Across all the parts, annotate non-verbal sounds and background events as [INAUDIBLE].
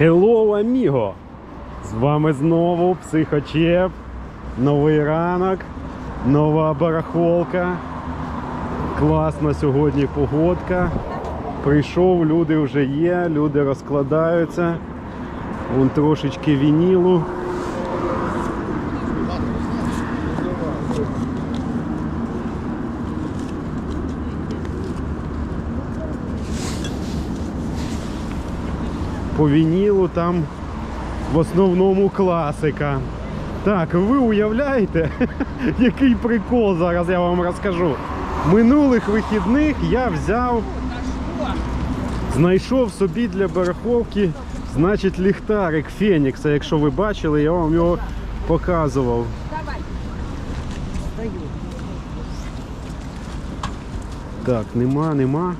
Hello, amigo! З вами знову психочеп, новий ранок, нова барахолка. Класна сьогодні погодка. Прийшов, люди вже є, люди розкладаються. Вон трошечки вінілу. По вінілу там в основному класика. Так, ви уявляєте, [LAUGHS] який прикол зараз я вам розкажу. Минулих вихідних я взяв, знайшов собі для бараховки, значить, ліхтарик Фенікса. Якщо ви бачили, я вам його показував. Так, нема, нема.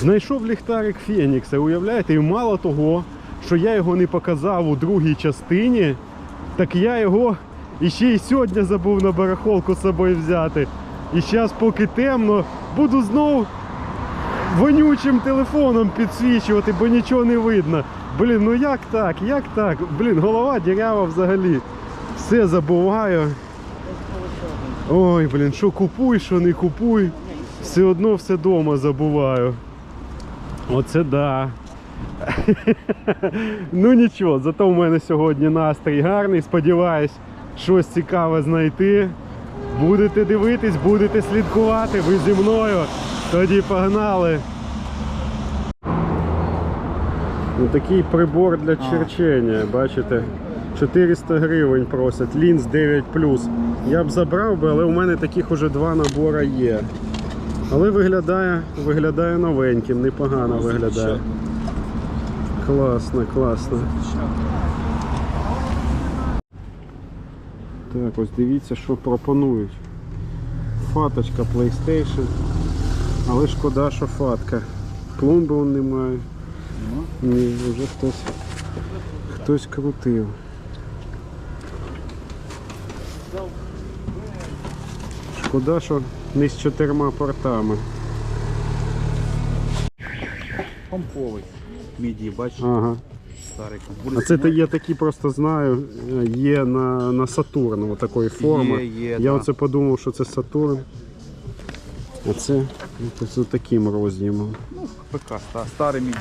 Знайшов ліхтарик Фенікса, уявляєте, і мало того, що я його не показав у другій частині, так я його іще й сьогодні забув на барахолку з собою взяти. І зараз, поки темно, буду знов вонючим телефоном підсвічувати, бо нічого не видно. Блін, ну як так? Як так? Блін, голова дірява взагалі. Все забуваю. Ой, блін, що купуй, що не купуй. Все одно все дома забуваю. Оце да. [LAUGHS] ну нічого, зато в мене сьогодні настрій гарний. Сподіваюсь, щось цікаве знайти. Будете дивитись, будете слідкувати, ви зі мною. Тоді погнали. Ну, такий прибор для черчення, бачите? 400 гривень просять, лінз 9 Я б забрав би, але у мене таких уже два набори є. Але виглядає, виглядає новеньким, непогано виглядає. Класно, класно. Так, ось дивіться, що пропонують. Фаточка PlayStation. Але шкода, що фатка. Пломби он немає. Ні, вже хтось хтось крутив. Шкода, що не з чотирма портами. Помповий. Міді, бачиш, Ага. старий А це та- я такі просто знаю, є на, на Сатурн такої форми. Є, є, я да. оце подумав, що це Сатурн. А це з таким роз'ємом. Ну, ПК, ста- старий міді.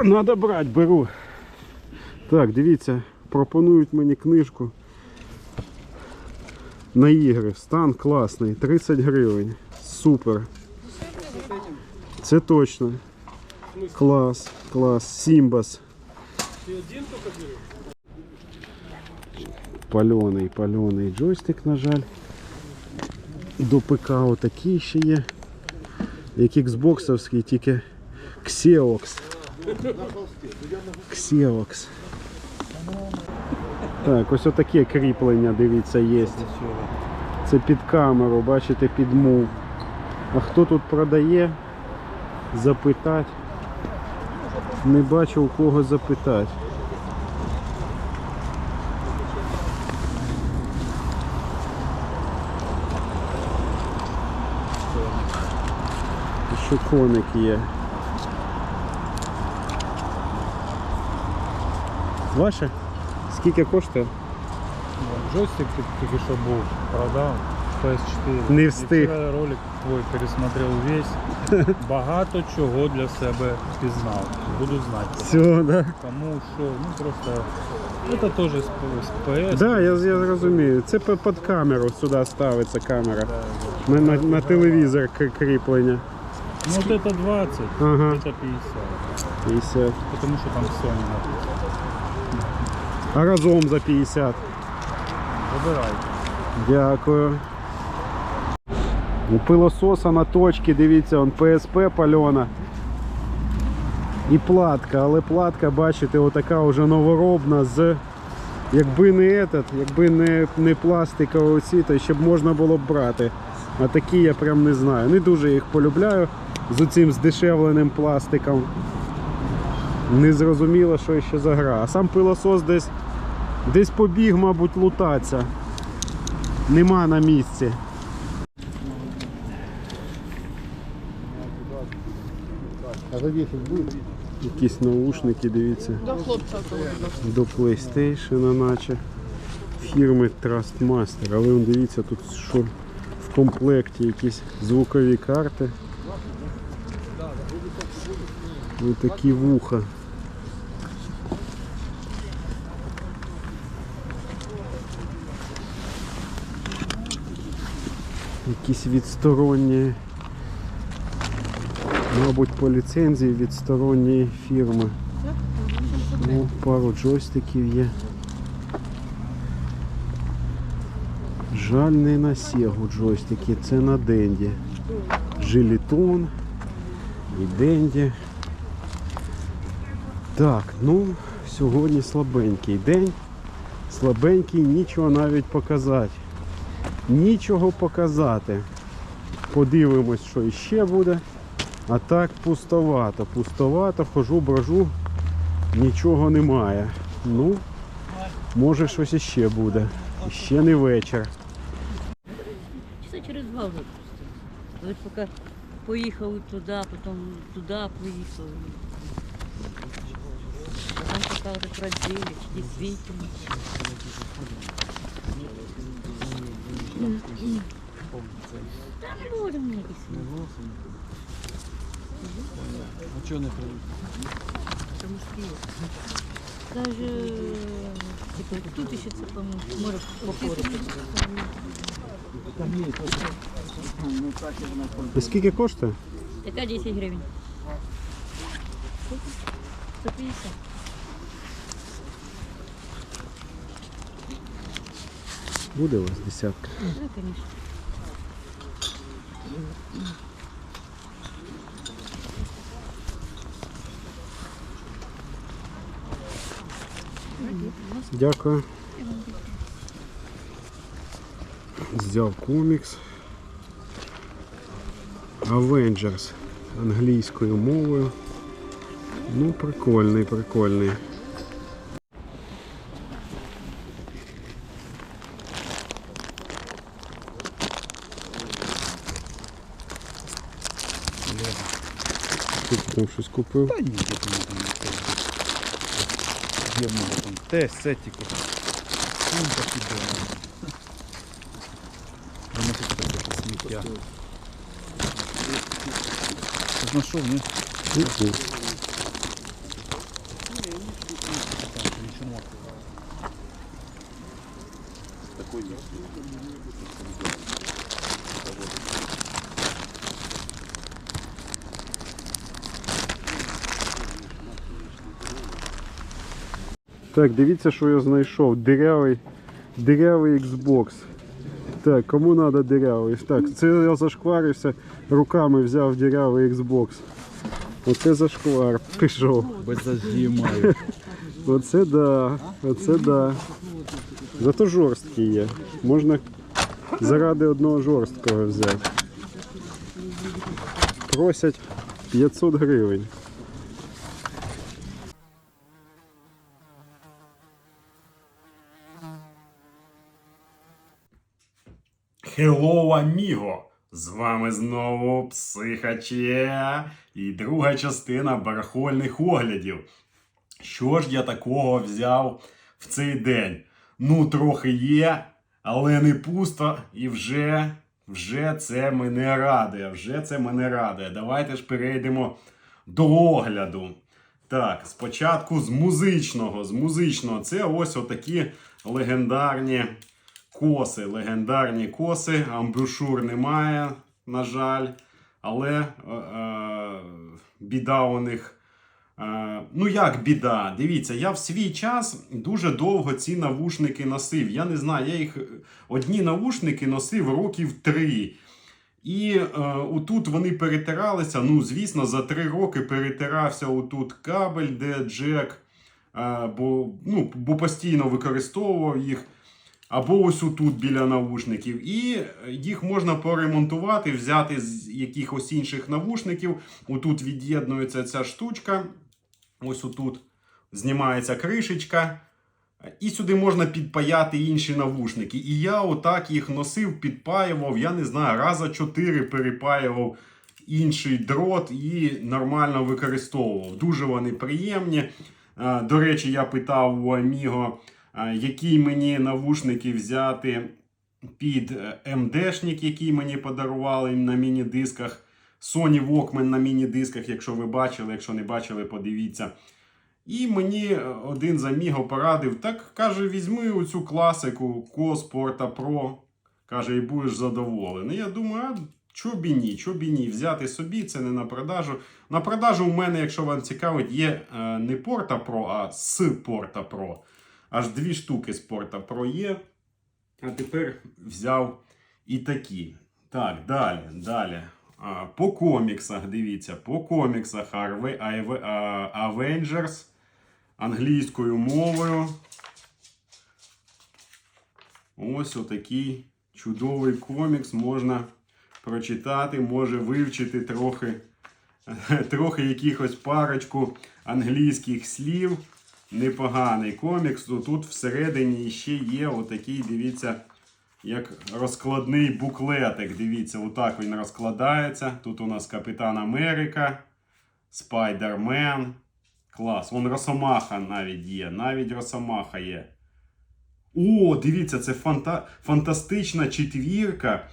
О, Надо брати, беру. Так, дивіться, пропонують мені книжку на ігри. Стан класний, 30 гривень. Супер. Це точно. Клас, клас. Сімбас. Пальоний, пальоний джойстик, на жаль. До ПК отакий ще є. Як Xboxовський, тільки Xeox. Xeox. Так, ось отаке кріплення, дивіться, є. Це під камеру, бачите, під мув. А хто тут продає? Запитати. Не бачу у кого запитати. Ще коник є. Ваше? Скільки коштує? Джойстик ты только что был, продал, PS4. Не І встиг. вчора ролик твой пересмотрел весь. [LAUGHS] Багато чого для себе пізнав. Буду знати. Все, да? Тому що, ну просто, это тоже з, з PS. Да, я, я розумію. Це по- під камеру сюди ставиться камера. На, на, на телевізор к- кріплення. Ну вот это 20, Ага. это 50. 50. Потому що там Sony написано. А разом за 50. Вибирайте. Дякую. У пилососа на точці, дивіться, он PSP пальона. І платка, але платка, бачите, отака вже новоробна з. Якби не этот, якби не, не пластикові оці, то ще б можна було б брати. А такі я прям не знаю. Не дуже їх полюбляю з цим здешевленим пластиком. Не зрозуміло, що ще за гра. А сам пилосос десь, десь побіг, мабуть, лутатися. Нема на місці. А за 10 будет? Якісь наушники, дивіться. До хлопця того. До PlayStation, наче. Фірми Trustmaster. Але он дивіться, тут що в комплекті якісь звукові карти. Ось такі вуха. Якісь відсторонні, мабуть, по ліцензії відсторонньої фірми. Ну, пару джойстиків є. Жаль, не на Sega джойстики, це на Денді. Жилітон і Денді. Так, ну, сьогодні слабенький день. Слабенький, нічого навіть показати. Нічого показати. Подивимось, що іще буде. А так пустовато. Пустовато, хожу, брожу, нічого немає. Ну, може щось іще буде. Ще не вечір. Часа через два вже пустили. Поки поїхали туди, потім туди поїхали. Потім поки вже проділи, дійсно. Та не буде мені якісь. А что не? Тому що Даже типу, тут ще це по-моєму, може попорити. Ну так и вона І скільки коштує? Яка 10 гривень? 150. Буде у вас десятка. Ну, конечно. Дякую. Взяв комікс. Avengers англійською мовою. Ну, прикольний, прикольний. там щось купив? Та ні, де там там це. Є в мене там те, це тільки. Сумка піде. Воно тут таке сміття. Ти знайшов, ні? Ні-ні. Так, дивіться, що я знайшов. Дирявий, дирявий Xbox. Так, кому треба дирявий? Так, це я зашкварився, руками взяв дирявий Xbox. Оце зашквар пішов. Без зажимаю. Оце да, оце да. Зато жорсткий є. Можна заради одного жорсткого взяти. Просять 500 гривень. Hello, amigo! З вами знову Психаче і друга частина барахольних оглядів. Що ж я такого взяв в цей день? Ну, трохи є, але не пусто, і вже, вже це мене радує. Вже це мене радує. Давайте ж перейдемо до огляду. Так, спочатку з музичного. З музичного це ось отакі легендарні коси. Легендарні коси. Амбушур немає, на жаль. Але е, е, біда у них. Е, ну, як біда? Дивіться, я в свій час дуже довго ці навушники носив. Я не знаю, я їх одні навушники носив років три. І е, отут вони перетиралися. Ну, звісно, за три роки перетирався отут кабель, де джек, е, бо, ну, бо постійно використовував їх. Або ось отут біля навушників. І їх можна поремонтувати, взяти з якихось інших навушників. Отут від'єднується ця штучка. Ось отут знімається кришечка. І сюди можна підпаяти інші навушники. І я отак їх носив, підпаював, я не знаю, раза чотири перепаював інший дрот і нормально використовував. Дуже вони приємні. Е, До речі, я питав у Аміго, які мені навушники взяти під е, МДшник, який мені подарували на міні-дисках. Sony Walkman на міні-дисках, якщо ви бачили, якщо не бачили, подивіться. І мені е, один з Amigo порадив, так каже, візьми оцю класику Sporta Pro. Каже, і будеш задоволений. Я думаю, а чо б і ні, чо б і ні, взяти собі, це не на продажу. На продажу у мене, якщо вам цікавить, є е, не Porta Pro, а з Porta Pro. Аж дві штуки Porta Pro є. А тепер взяв і такі. Так, далі, далі. По коміксах, дивіться, по коміксах Avengers англійською мовою. Ось отакий чудовий комікс можна прочитати, може вивчити трохи, [LAUGHS] трохи якихось парочку англійських слів. Непоганий комікс. Тут всередині ще є отакий, дивіться, як розкладний буклетик. Дивіться, отак він розкладається. Тут у нас Капітан Америка, Спайдермен. Клас. Вон Росомаха навіть є. Навіть Росомаха є. О, дивіться, це фанта... фантастична четвірка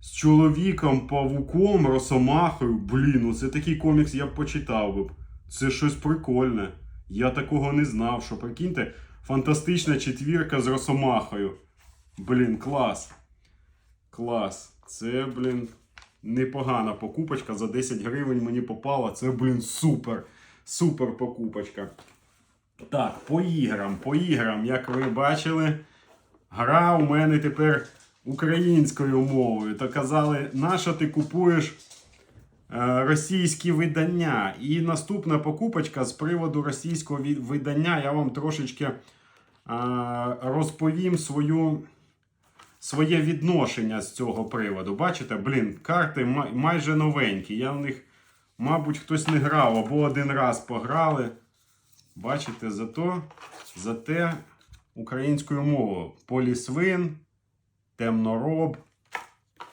з чоловіком павуком, Росомахою. Блін, ну це такий комікс я б почитав би. Це щось прикольне. Я такого не знав, що прикиньте, фантастична четвірка з Росомахою. Блін, клас. Клас. Це, блін, непогана покупочка. За 10 гривень мені попала. Це, блін, супер. Супер покупочка. Так, по іграм, по іграм, як ви бачили, гра у мене тепер українською мовою. То казали, нащо ти купуєш російські видання? І наступна покупочка з приводу російського видання, я вам трошечки е, розповім свою, своє відношення з цього приводу. Бачите, блін, карти май- майже новенькі. Я в них, мабуть, хтось не грав або один раз пограли. Бачите, зато, зате українською мовою. Полісвин, темнороб.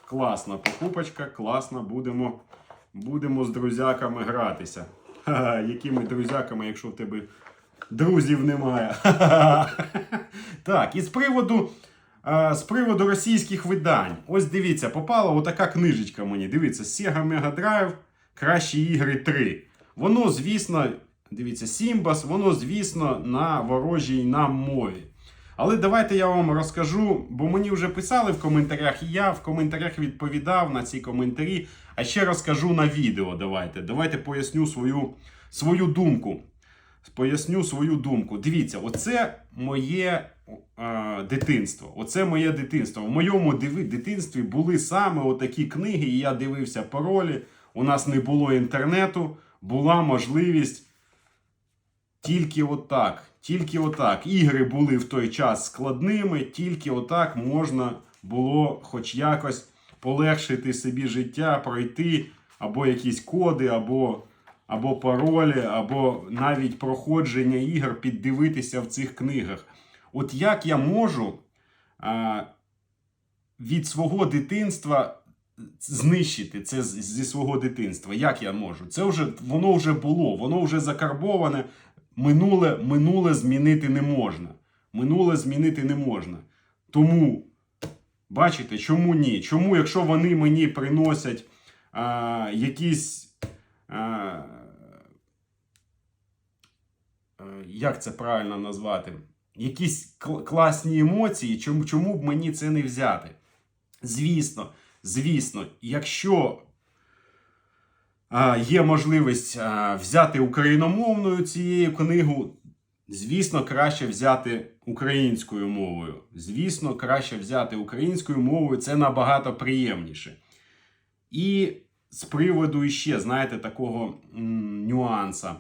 Класна покупочка, класна. Будемо, будемо з друзяками гратися. Ха-ха, якими друзяками, якщо в тебе друзів немає. Ха-ха-ха. Так, і з приводу, е, з приводу російських видань. Ось дивіться, попала отака книжечка мені. Дивіться, Sega Mega Drive, кращі ігри 3. Воно, звісно, дивіться, Сімбас, воно, звісно, на ворожій нам мові. Але давайте я вам розкажу, бо мені вже писали в коментарях, і я в коментарях відповідав на ці коментарі. А ще розкажу на відео. Давайте. Давайте поясню свою, свою думку. Поясню свою думку. Дивіться, оце моє е, дитинство. Оце моє дитинство. В моєму дитинстві були саме отакі книги, і я дивився паролі. У нас не було інтернету, була можливість тільки отак. Тільки отак. Ігри були в той час складними, тільки отак можна було хоч якось полегшити собі життя, пройти або якісь коди, або, або паролі, або навіть проходження ігор піддивитися в цих книгах. От як я можу а, від свого дитинства знищити це зі свого дитинства? Як я можу? Це вже воно вже було, воно вже закарбоване. Минуле, минуле змінити не можна. Минуле змінити не можна. Тому, бачите, чому ні? Чому, якщо вони мені приносять а, якісь. А, як це правильно назвати? Якісь кл- класні емоції, чому, чому б мені це не взяти? Звісно, звісно, якщо є можливість взяти україномовною цією книгу, звісно, краще взяти українською мовою. Звісно, краще взяти українською мовою, це набагато приємніше. І з приводу іще, знаєте, такого нюанса.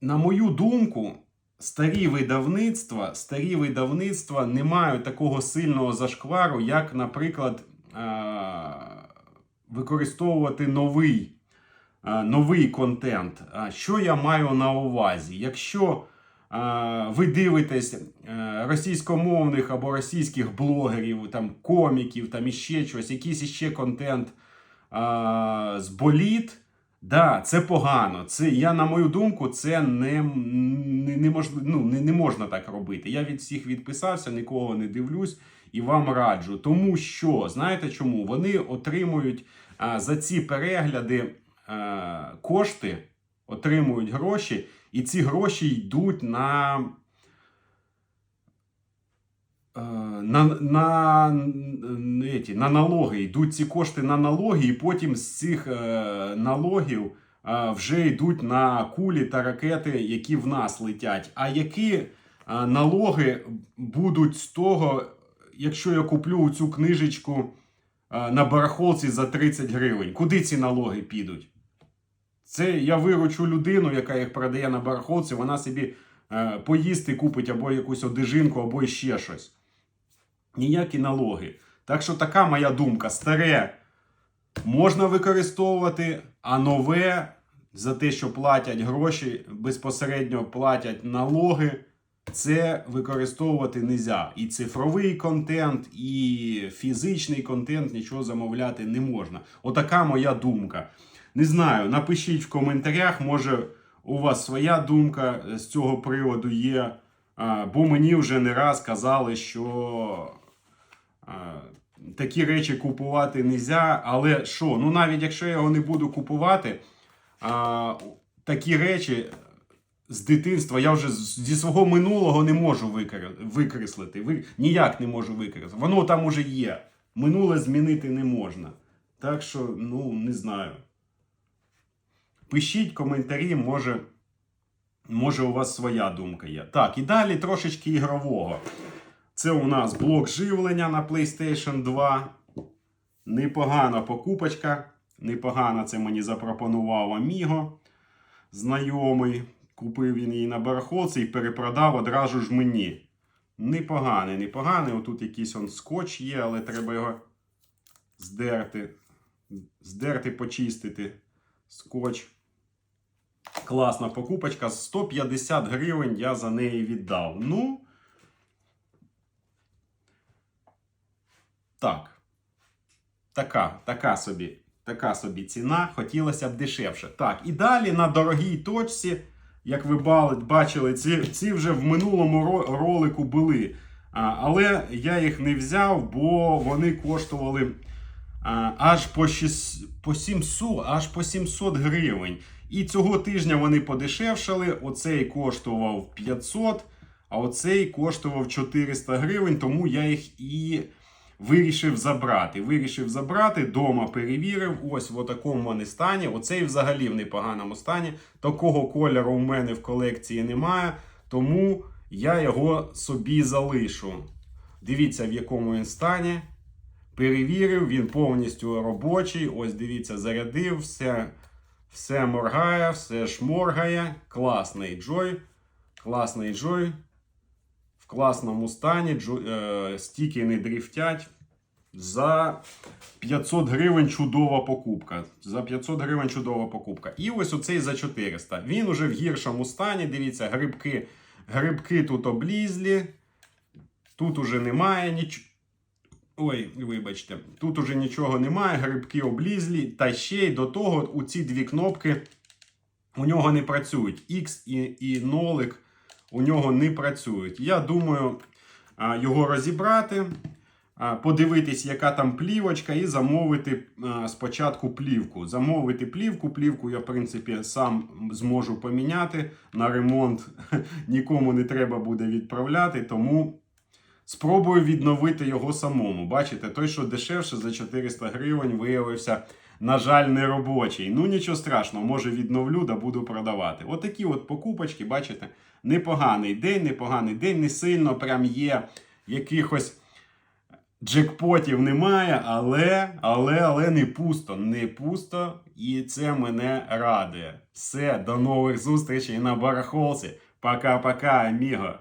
На мою думку, старі видавництва, старі видавництва не мають такого сильного зашквару, як, наприклад, використовувати новий, новий контент. А, Що я маю на увазі? Якщо ви дивитесь е, російськомовних або російських блогерів, там коміків, там іще щось, якийсь іще контент з боліт. Да, це погано. Це, я, на мою думку, це не, не, не, можна, ну, не, не можна так робити. Я від всіх відписався, нікого не дивлюсь і вам раджу. Тому що, знаєте чому? Вони отримують а, за ці перегляди а, кошти, отримують гроші, і ці гроші йдуть на. е, на, на, еті, на налоги йдуть ці кошти на налоги, і потім з цих е, налогів е, вже йдуть на кулі та ракети, які в нас летять. А які е, налоги будуть з того, якщо я куплю цю книжечку е, на барахолці за 30 гривень? Куди ці налоги підуть? Це я виручу людину, яка їх продає на барахолці, вона собі е, поїсти купить або якусь одежинку, або ще щось. Ніякі налоги. Так що така моя думка: старе можна використовувати, а нове за те, що платять гроші, безпосередньо платять налоги. Це використовувати не можна. І цифровий контент, і фізичний контент нічого замовляти не можна. Отака моя думка. Не знаю, напишіть в коментарях, може у вас своя думка з цього приводу є. Бо мені вже не раз казали, що такі речі купувати не можна. Але що? Ну навіть якщо я його не буду купувати, такі речі з дитинства я вже зі свого минулого не можу викре- викреслити. Ви, ніяк не можу викреслити. Воно там уже є. Минуле змінити не можна. Так що, ну, не знаю. Пишіть коментарі, може, може у вас своя думка є. Так, і далі трошечки ігрового. Це у нас блок живлення на PlayStation 2. Непогана покупочка. Непогана це мені запропонував Amigo. Знайомий. Купив він її на барахолці і перепродав одразу ж мені. Непоганий, непоганий. Отут якийсь он скотч є, але треба його здерти. Здерти, почистити. Скотч. Класна покупочка. 150 гривень я за неї віддав. Ну. Так. Така, така собі. Така собі ціна. Хотілося б дешевше. Так, і далі на дорогій точці, як ви бачили, ці, ці вже в минулому ролику були. Але я їх не взяв, бо вони коштували аж по, 6, по 700, аж по 700 гривень. І цього тижня вони подешевшали. Оцей коштував 500, а оцей коштував 400 гривень, тому я їх і вирішив забрати. Вирішив забрати, дома перевірив. Ось в такому вони стані. Оцей взагалі в непоганому стані. Такого кольору у мене в колекції немає, тому я його собі залишу. Дивіться, в якому він стані. Перевірив, він повністю робочий. Ось дивіться, зарядив, все, все моргає, все шморгає. Класний джой. Класний джой. Класному стані. Джо, е, стіки не дрифтять. За 500 гривень чудова покупка. За 500 гривень чудова покупка. І ось оцей за 400. Він уже в гіршому стані. Дивіться, грибки, грибки тут облізлі. Тут уже немає нічого. Ой, вибачте, тут уже нічого немає, грибки облізлі, та ще й до того у ці дві кнопки у нього не працюють. X і, і нолик у нього не працюють. Я думаю його розібрати, подивитись, яка там плівочка, і замовити спочатку плівку. Замовити плівку. Плівку я, в принципі, сам зможу поміняти. На ремонт [LAUGHS] нікому не треба буде відправляти, тому. Спробую відновити його самому. Бачите, той, що дешевше за 400 гривень, виявився, на жаль, не робочий. Ну нічого страшного, може відновлю да буду продавати. Отакі от покупочки, бачите, непоганий день, непоганий день, не сильно прям є якихось джекпотів немає, але, але, але не пусто, не пусто, і це мене радує. Все, до нових зустрічей на барахолці. Пока-пока, аміго.